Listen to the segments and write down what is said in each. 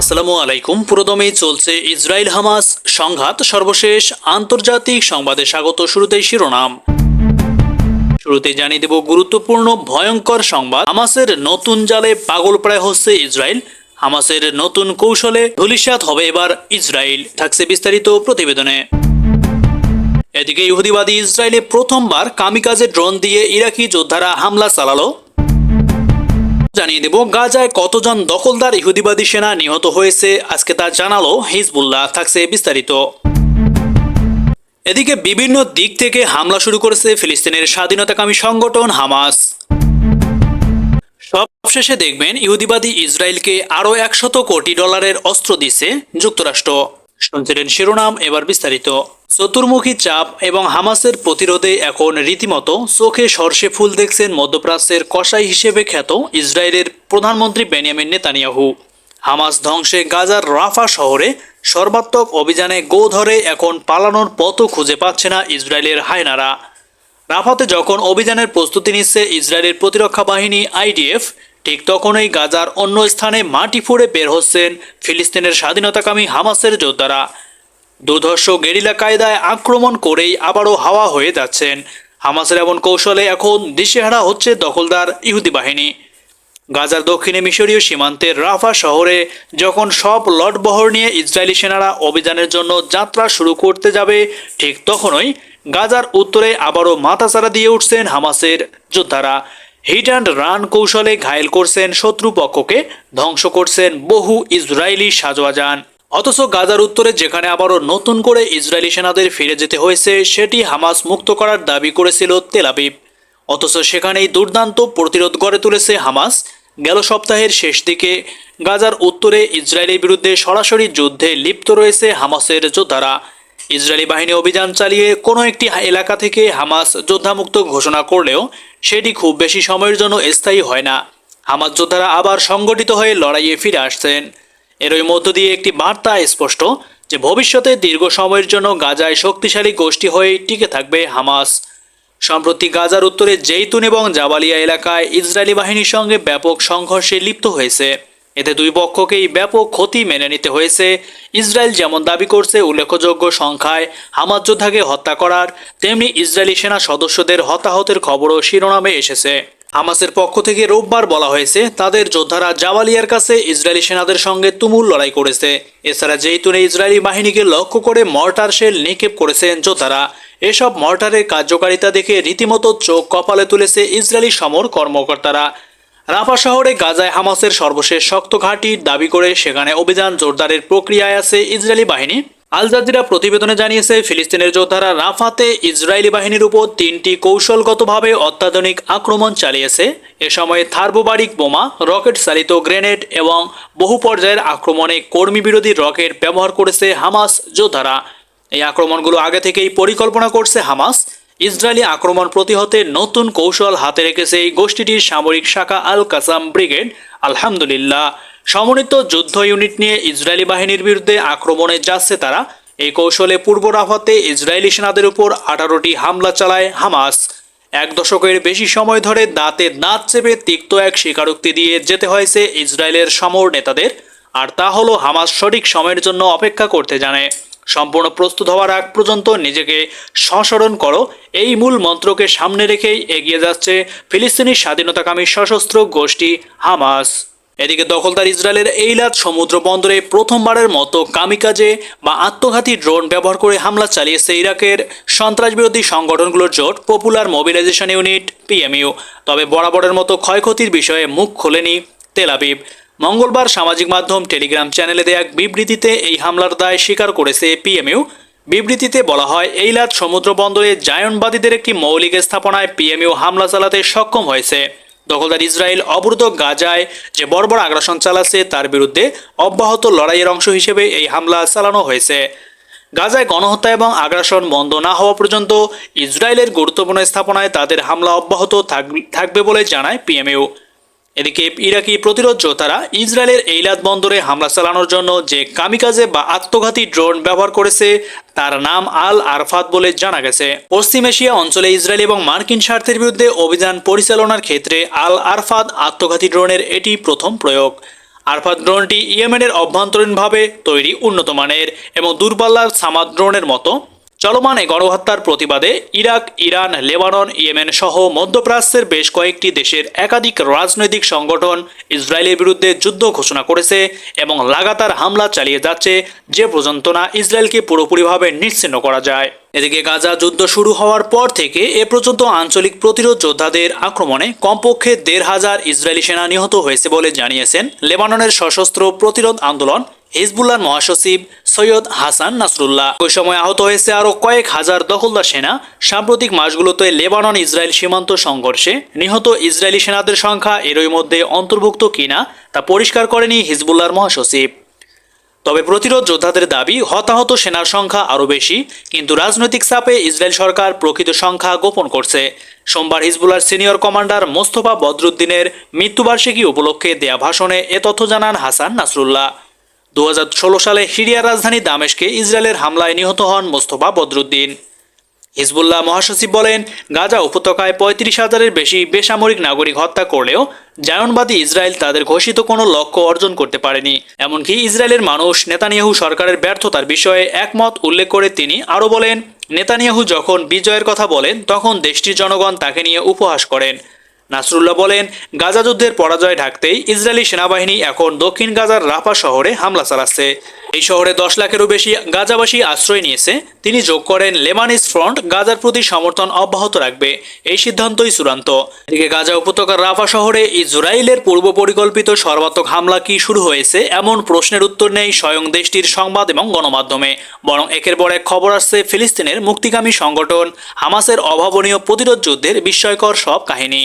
আসসালামু আলাইকুম। পুরোদমে চলছে ইসরায়েল হামাস সংঘাত। সর্বশেষ আন্তর্জাতিক সংবাদে স্বাগত শুরুতেই শিরোনাম। শুরুতে জানিয়ে দেব গুরুত্বপূর্ণ, ভয়ঙ্কর সংবাদ। হামাসের নতুন জালে পাগল প্রায় হচ্ছে ইসরায়েল। হামাসের নতুন কৌশলে ধুলিসাত হবে এবার ইসরায়েল, থাকছে বিস্তারিত প্রতিবেদনে। এদিকে ইহুদিবাদী ইসরায়েলে প্রথমবার কামিকাজে ড্রোন দিয়ে ইরাকি যোদ্ধারা হামলা চালালো। জানিয়ে দেব, গাজায় কতজন দখলদার ইহুদিবাদী সেনা নিহত হয়েছে, আজকে তা জানালো হিজবুল্লাহ। থাকছে বিস্তারিত। এদিকে বিভিন্ন দিক থেকে হামলা শুরু করেছে ফিলিস্তিনের স্বাধীনতাকামী সংগঠন হামাস। সবশেষে দেখবেন, ইহুদিবাদী ইসরায়েলকে আরও একশত কোটি ডলারের অস্ত্র দিছে যুক্তরাষ্ট্র। শুনছিলেন শিরোনাম, এবার বিস্তারিত। চতুর্মুখী চাপ এবং হামাসের প্রতিরোধে এখন রীতিমতো চোখে সর্ষে ফুল দেখছেন মধ্যপ্রাচ্যের কসাই হিসেবে খ্যাত ইসরায়েলের প্রধানমন্ত্রী বেনিয়ামিন নেতানিয়াহু। হামাস ধ্বংসে গাজার রাফা শহরে সর্বাত্মক অভিযানে গো ধরে এখন পালানোর পথও খুঁজে পাচ্ছে না ইসরায়েলের হায়নারা। রাফাতে যখন অভিযানের প্রস্তুতি নিচ্ছে ইসরায়েলের প্রতিরক্ষা বাহিনী আইডিএফ ঠিক তখনই গাজার অন্য স্থানে মাটি ফুঁড়ে বের হচ্ছেন ফিলিস্তিনের স্বাধীনতাকামী হামাসের যোদ্ধারা। দুর্ধর্ষ গেরিলা কায়দায় আক্রমণ করেই আবারও হাওয়া হয়ে যাচ্ছেন। হামাসের এমন কৌশলে এখন দিশেহারা হচ্ছে দখলদার ইহুদি বাহিনী। গাজার দক্ষিণে মিশরীয় সীমান্তের রাফা শহরে যখন সব লটবহর নিয়ে ইসরায়েলি সেনারা অভিযানের জন্য যাত্রা শুরু করতে যাবে, ঠিক তখনই গাজার উত্তরে আবারও মাথাচাড়া দিয়ে উঠছেন হামাসের যোদ্ধারা। হিট অ্যান্ড রান কৌশলে ঘায়েল করছেন শত্রুপক্ষকে ধ্বংস করছেন বহু ইসরায়েলি সাজোয়াজান অথচ গাজার উত্তরে যেখানে আবারও নতুন করে ইসরায়েলি সেনাদের ফিরে যেতে হয়েছে, সেটি হামাস মুক্ত করার দাবি করেছিল তেলাবিব অথচ সেখানেই দুর্দান্ত প্রতিরোধ গড়ে তুলেছে হামাস। গেল সপ্তাহের শেষ দিকে গাজার উত্তরে ইসরায়েলের বিরুদ্ধে সরাসরি যুদ্ধে লিপ্ত রয়েছে হামাসের যোদ্ধারা। ইসরায়েলি বাহিনী অভিযান চালিয়ে কোনো একটি এলাকা থেকে হামাস যোদ্ধামুক্ত ঘোষণা করলেও সেটি খুব বেশি সময়ের জন্য স্থায়ী হয় না। হামাস যোদ্ধারা আবার সংগঠিত হয়ে লড়াইয়ে ফিরে আসছেন। এরই মধ্য দিয়ে একটি বার্তা স্পষ্ট যে ভবিষ্যতে দীর্ঘ সময়ের জন্য গাজায় শক্তিশালী গোষ্ঠী হয়ে টিকে থাকবে হামাস। সম্প্রতি গাজার উত্তরে জেইতুন এবং জাবালিয়া এলাকায় ইসরায়েলি বাহিনীর সঙ্গে ব্যাপক সংঘর্ষে লিপ্ত হয়েছে। এতে দুই পক্ষকেই ব্যাপক ক্ষতি মেনে নিতে হয়েছে। ইসরায়েল যেমন দাবি করছে, উল্লেখযোগ্য সংখ্যায় হামাজ যোদ্ধাকে হত্যা করার, তেমনি ইসরায়েলি সেনা সদস্যদের হতাহতের খবরও শিরোনামে এসেছে। হামাসের পক্ষ থেকে রোববার বলা হয়েছে, তাদের যোদ্ধারা জাওয়ালিয়ার কাছে ইসরায়েলি সেনাদের সঙ্গে তুমুল লড়াই করেছে। এছাড়া জেইতুনে ইসরায়েলি বাহিনীকে লক্ষ্য করে মর্টার শেল নিক্ষেপ করেছেন যোদ্ধারা। এসব মর্টারের কার্যকারিতা দেখে রীতিমতো চোখ কপালে তুলেছে ইসরায়েলি সমর কর্মকর্তারা। রাফা শহরে গাজায় হামাসের সর্বশেষ শক্ত ঘাঁটির দাবি করে সেখানে অভিযান জোরদারের প্রক্রিয়ায় আছে ইসরায়েলি বাহিনী। আল জাজিরা প্রতিবেদনে জানিয়েছে, ফিলিস্তিনের যোদ্ধারা রাফাতে ইসরায়েলি বাহিনীর উপর তিনটি কৌশলগতভাবে অত্যাধুনিক আক্রমণ চালিয়েছে। এ সময় থার্বোবারিক বোমা, রকেট চালিত গ্রেনেড এবং বহু পর্যায়ের আক্রমণে কর্মী বিরোধী রকেট ব্যবহার করেছে হামাস যোদ্ধারা। এই আক্রমণগুলো আগে থেকেই পরিকল্পনা করছে হামাস। ইসরায়েলি আক্রমণ প্রতিহতে নতুন কৌশল হাতে রেখেছে এই গোষ্ঠীটির সামরিক শাখা আল কাসাম ব্রিগেড, আলহামদুলিল্লাহ। সমন্বিত যুদ্ধ ইউনিট নিয়ে ইসরায়েলি বাহিনীর বিরুদ্ধে আক্রমণে যাচ্ছে তারা। এই কৌশলে পূর্ব রাফাতে ইসরায়েলি সেনাদের উপর আঠারোটি হামলা চালায় হামাস। এক দশকের বেশি সময় ধরে দাঁতে দাঁত চেপে তিক্ত এক স্বীকারোক্তি দিয়ে যেতে হয়েছে ইসরায়েলের সমর নেতাদের। আর তা হলো হামাস সঠিক সময়ের জন্য অপেক্ষা করতে জানে। সম্পূর্ণ প্রস্তুত হওয়ার আগ পর্যন্ত নিজেকে সংস্মরণ করো। এই মূল মন্ত্রকে সামনে রেখেই এগিয়ে যাচ্ছে ফিলিস্তিনি স্বাধীনতাকামী সশস্ত্র গোষ্ঠী হামাস। এদিকে দখলদার ইসরায়েলের এইলাত সমুদ্র বন্দরে প্রথমবারের মতো কামিকাজে বা আত্মঘাতী ড্রোন ব্যবহার করে হামলা চালিয়েছে ইরাকের সন্ত্রাসবিরোধী সংগঠনগুলোর জোট পপুলার মোবিলাইজেশন ইউনিট, পিএমইউ। তবে বরাবরের মতো ক্ষয়ক্ষতির বিষয়ে মুখ খোলেনি তেলাবিব মঙ্গলবার সামাজিক মাধ্যম টেলিগ্রাম চ্যানেলে দেয়া এক বিবৃতিতে এই হামলার দায় স্বীকার করেছে পিএমইউ। বিবৃতিতে বলা হয়, এইলাত সমুদ্র বন্দরে জায়নবাদীদের একটি মৌলিক স্থাপনায় পিএমইউ হামলা চালাতে সক্ষম হয়েছে। দখলদার ইসরায়েল অবরুদ্ধ গাজায় যে বর্বর আগ্রাসন চালাচ্ছে, তার বিরুদ্ধে অব্যাহত লড়াইয়ের অংশ হিসেবে এই হামলা চালানো হয়েছে। গাজায় গণহত্যা এবং আগ্রাসন বন্ধ না হওয়া পর্যন্ত ইসরায়েলের গুরুত্বপূর্ণ স্থাপনায় তাদের হামলা অব্যাহত থাক- থাকবে বলে জানায় পিএমইউ। এদিকে ইরাকি প্রতিরোধ যোদ্ধারা ইসরায়েলের এইলাদ বন্দরে হামলা চালানোর জন্য যে কামিকাজে বা আত্মঘাতী ড্রোন ব্যবহার করেছে, তার নাম আল আরফাত বলে জানা গেছে। পশ্চিম এশিয়া অঞ্চলে ইসরায়েল এবং মার্কিন স্বার্থের বিরুদ্ধে অভিযান পরিচালনার ক্ষেত্রে আল আরফাত আত্মঘাতী ড্রোনের এটি প্রথম প্রয়োগ। আরফাত ড্রোনটি ইয়েমেনের অভ্যন্তরীণভাবে তৈরি উন্নত মানের এবং দূরপাল্লার সামাদ ড্রোনের মতো। চলমান এই গণহত্যার প্রতিবাদে ইরাক, ইরান, লেবানন, ইয়েমেন সহ মধ্যপ্রাচ্যের বেশ কয়েকটি দেশের একাধিক রাজনৈতিক সংগঠন ইসরায়েলের বিরুদ্ধে যুদ্ধ ঘোষণা করেছে এবং লাগাতার হামলা চালিয়ে যাচ্ছে যে পর্যন্ত না ইসরায়েলকে পুরোপুরিভাবে নিশ্চিহ্ন করা যায়। এদিকে গাজা যুদ্ধ শুরু হওয়ার পর থেকে এ পর্যন্ত আঞ্চলিক প্রতিরোধ যোদ্ধাদের আক্রমণে কমপক্ষে দেড় হাজার ইসরায়েলি সেনা নিহত হয়েছে বলে জানিয়েছেন লেবাননের সশস্ত্র প্রতিরোধ আন্দোলন হিজবুল্লার মহাসচিব সৈয়দ হাসান নাসরুল্লাহ। ওই সময় আহত হয়েছে আরও কয়েক হাজার দখলদার সেনা। সাম্প্রতিক মাসগুলোতে লেবানন ইসরায়েল সীমান্ত সংঘর্ষে নিহত ইসরায়েলি সেনাদের সংখ্যা এরই মধ্যে অন্তর্ভুক্ত কিনা তা পরিষ্কার করেনি হিজবুল্লার মহাসচিব। তবে প্রতিরোধ যোদ্ধাদের দাবি, হতাহত সেনার সংখ্যা আরও বেশি, কিন্তু রাজনৈতিক চাপে ইসরায়েল সরকার প্রকৃত সংখ্যা গোপন করছে। সোমবার হিজবুলার সিনিয়র কমান্ডার মোস্তফা বদরুদ্দিনের মৃত্যুবার্ষিকী উপলক্ষে দেয়া ভাষণে এ তথ্য জানান হাসান নাসরুল্লাহ। দু হাজার ষোলো সালে সিরিয়ার রাজধানী দামেশকে ইসরায়েলের হামলায় নিহত হন মোস্তফা বদরুদ্দিন। হিজবুল্লাহ মহাসচিব বলেন, গাজা উপত্যকায় পঁয়ত্রিশ হাজারের বেশি বেসামরিক নাগরিক হত্যা করলেও জায়নবাদী ইসরায়েল তাদের ঘোষিত কোনো লক্ষ্য অর্জন করতে পারেনি। এমনকি ইসরায়েলের মানুষ নেতানিয়াহু সরকারের ব্যর্থতার বিষয়ে একমত উল্লেখ করে তিনি আরও বলেন, নেতানিয়াহু যখন বিজয়ের কথা বলেন, তখন দেশটির জনগণ তাকে নিয়ে উপহাস করেন। নাসরুল্লাহ বলেন, গাজা যুদ্ধের পরাজয় ঢাকতেই ইসরায়েলি সেনাবাহিনী এখন দক্ষিণ গাজার রাফা শহরে হামলা চালাচ্ছে। এই শহরে দশ লাখেরও বেশি গাজাবাসী আশ্রয় নিয়েছে। তিনি যোগ করেন লেবানিস ফ্রন্ট, গাজার প্রতি সমর্থন অব্যাহত রাখবে। এই সিদ্ধান্তই চূড়ান্ত। এদিকে গাজা উপত্যকার রাফা শহরে ইসরায়েলের পূর্ব পরিকল্পিত সর্বাত্মক হামলা কি শুরু হয়েছে, এমন প্রশ্নের উত্তর নেই স্বয়ং দেশটির সংবাদ এবং গণমাধ্যমে। বরং একের পর এক খবর আসছে ফিলিস্তিনের মুক্তিকামী সংগঠন হামাসের অভাবনীয় প্রতিরোধ যুদ্ধের বিস্ময়কর সব কাহিনী।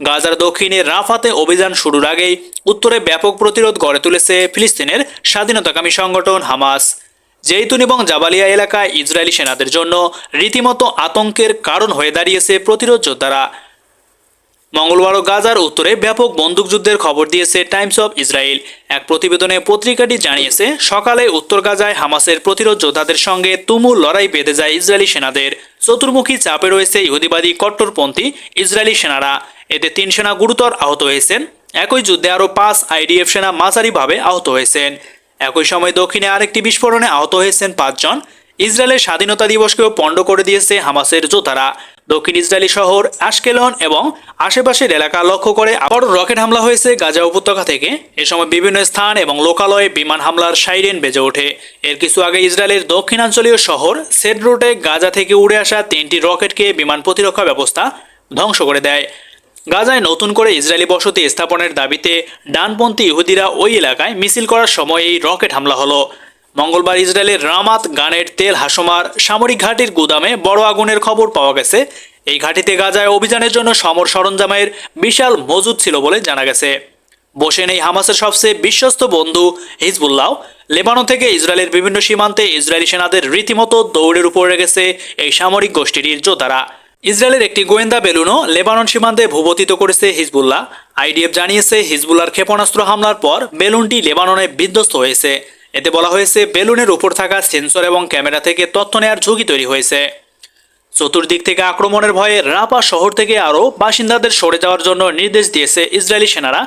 গাজার দক্ষিণে রাফাতে অভিযান শুরুর আগেই উত্তরে ব্যাপক প্রতিরোধ গড়ে তুলেছে ফিলিস্তিনের স্বাধীনতাকামী সংগঠন হামাস। জেইতুন এবং জাবালিয়া এলাকায় ইসরায়েলি সেনাদের জন্য রীতিমতো আতঙ্কের কারণ হয়ে দাঁড়িয়েছে প্রতিরোধ যোদ্ধারা। মঙ্গলবারও গাজার উত্তরে ব্যাপক বন্দুকযুদ্ধের খবর দিয়েছে টাইমস অফ ইসরায়েল। এক প্রতিবেদনে পত্রিকাটি জানিয়েছে, সকালে উত্তর গাজায় হামাসের প্রতিরোধ যোদ্ধাদের সঙ্গে তুমুল লড়াই বেঁধে যায় ইসরায়েলি সেনাদের। চতুর্মুখী চাপে রয়েছে ইহুদিবাদী কট্টরপন্থী ইসরায়েলি সেনারা। এতে তিন সেনা গুরুতর আহত হয়েছেন। একই যুদ্ধে আরও পাঁচ আইডিএফ সেনা মাঝারিভাবে আহত হয়েছেন। একই সময় দক্ষিণে আরেকটি বিস্ফোরণে আহত হয়েছেন পাঁচজন। ইসরায়েলের স্বাধীনতা দিবসকেও পণ্ড করে দিয়েছে হামাসের যোদ্ধারা। দক্ষিণ ইসরায়েলি শহর আশকেলন এবং আশেপাশের এলাকা লক্ষ্য করে আবারও রকেট হামলা হয়েছে গাজা উপত্যকা থেকে। এ সময় বিভিন্ন স্থান এবং লোকালয়ে বিমান হামলার সাইরেন বেজে ওঠে। এর কিছু আগে ইসরায়েলের দক্ষিণাঞ্চলীয় শহর সেডরোটে গাজা থেকে উড়ে আসা তিনটি রকেটকে বিমান প্রতিরক্ষা ব্যবস্থা ধ্বংস করে দেয়। গাজায় নতুন করে ইসরায়েলি বসতি স্থাপনের দাবিতে ডানপন্থী ইহুদিরা ওই এলাকায় মিছিল করার সময় এই রকেট হামলা হলো। মঙ্গলবার ইসরায়েলের রামাত গানের তেল হাসমার সামরিক ঘাটির গুদামে বড় আগুনের খবর পাওয়া গেছে। এই ঘাটিতে গাজায় অভিযানের জন্য সমর সরঞ্জামের বিশাল মজুদ ছিল বলে জানা গেছে। বসে এই হামাসের সবচেয়ে বিশ্বস্ত বন্ধু হিজবুল্লাহ। লেবানন থেকে ইসরায়েলের বিভিন্ন সীমান্তে ইসরায়েলি সেনাদের রীতিমতো দৌড়ের উপর রেখেছে এই সামরিক গোষ্ঠীটির যোদ্ধারা। ইসরায়েলের একটি গোয়েন্দা বেলুনও লেবানন সীমান্তে ভূপতিত করেছে হিজবুল্লাহ। আইডিএফ জানিয়েছে হিজবুল্লার ক্ষেপণাস্ত্র হামলার পর বেলুনটি লেবাননে বিধ্বস্ত হয়েছে। এতে বলা হয়েছে, বেলুনের উপর থাকা সেন্সর এবং ক্যামেরা থেকে তথ্য নেয়ার ঝুঁকি তৈরি হয়েছে। চতুর্দিক থেকে আক্রমণের ভয়ে রাপা শহর থেকে আরও বাসিন্দাদের সরে যাওয়ার জন্য নির্দেশ দিয়েছে ইসরায়েলি সেনারা।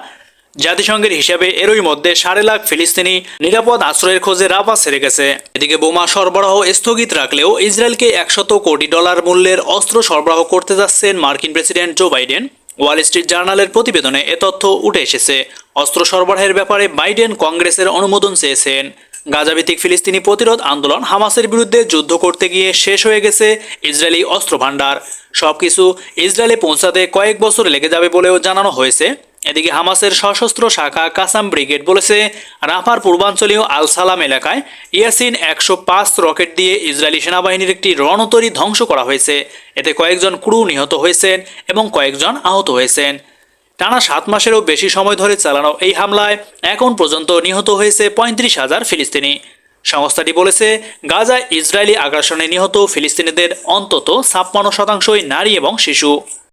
জাতিসংঘের হিসাবে এরই মধ্যে সাড়ে লাখ ফিলিস্তিনি নিরাপদ আশ্রয়ের খোঁজে রাফা ছেড়ে গেছে। এদিকে বোমা সরবরাহ স্থগিত রাখলেও ইসরায়েলকে একশত কোটি ডলার মূল্যের অস্ত্র সরবরাহ করতে যাচ্ছেন মার্কিন president Joe Biden. Wall Street জার্নালের প্রতিবেদনে এ তথ্য উঠে এসেছে। অস্ত্র সরবরাহের ব্যাপারে বাইডেন কংগ্রেসের অনুমোদন চেয়েছেন। গাজাভিত্তিক ফিলিস্তিনি প্রতিরোধ আন্দোলন হামাসের বিরুদ্ধে যুদ্ধ করতে গিয়ে শেষ হয়ে গেছে ইসরায়েলি অস্ত্র ভাণ্ডার সবকিছু ইসরায়েলে পৌঁছাতে কয়েক বছর লেগে যাবে বলেও জানানো হয়েছে। এদিকে হামাসের সশস্ত্র শাখা কাসাম ব্রিগেড বলেছে, রাফার পূর্বাঞ্চলীয় আলসালাম এলাকায় ইয়াসিন একশো পাঁচ রকেট দিয়ে ইসরায়েলি সেনাবাহিনীর একটি রণতরী ধ্বংস করা হয়েছে। এতে কয়েকজন ক্রু নিহত হয়েছেন এবং কয়েকজন আহত হয়েছেন। টানা সাত মাসেরও বেশি সময় ধরে চালানো এই হামলায় এখন পর্যন্ত নিহত হয়েছে পঁয়ত্রিশ হাজার ফিলিস্তিনি। সংস্থাটি বলেছে, গাজায় ইসরায়েলি আগ্রাসনে নিহত ফিলিস্তিনিদের অন্তত ছাপ্পান্ন শতাংশই নারী এবং শিশু।